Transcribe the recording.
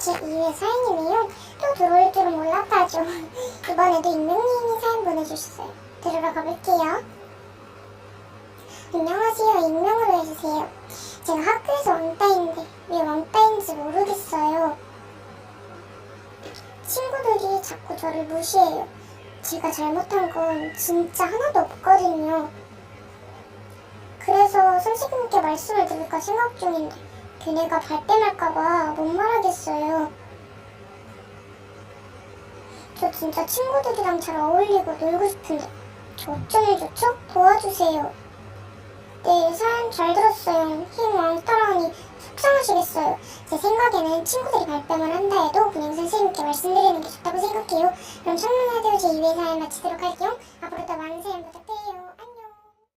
안녕하세요. 제2회 사연이네요. 또 들어올 줄은 몰랐다죠. 이번에도 익명님이 사연 보내주셨어요. 들으러 가볼게요. 안녕하세요. 익명으로 해주세요. 제가 학교에서 왕따인데 왜 왕따인지 모르겠어요. 친구들이 자꾸 저를 무시해요. 제가 잘못한 건 진짜 하나도 없거든요. 그래서 선생님께 말씀을 드릴까 생각 중인데 걔네가 발뺌할까봐 못 말하겠어요. 저 진짜 친구들이랑 잘 어울리고 놀고 싶은데 저 어쩌면 좋죠? 도와주세요. 네, 사연 잘 들었어요. 힘 왕 따라니 속상하시겠어요. 제 생각에는 친구들이 발뺌을 한다 해도 그냥 선생님께 말씀드리는 게 좋다고 생각해요. 그럼 청문회도 제 2회 사연 마치도록 할게요. 앞으로 더 많은 사연 부탁드려요.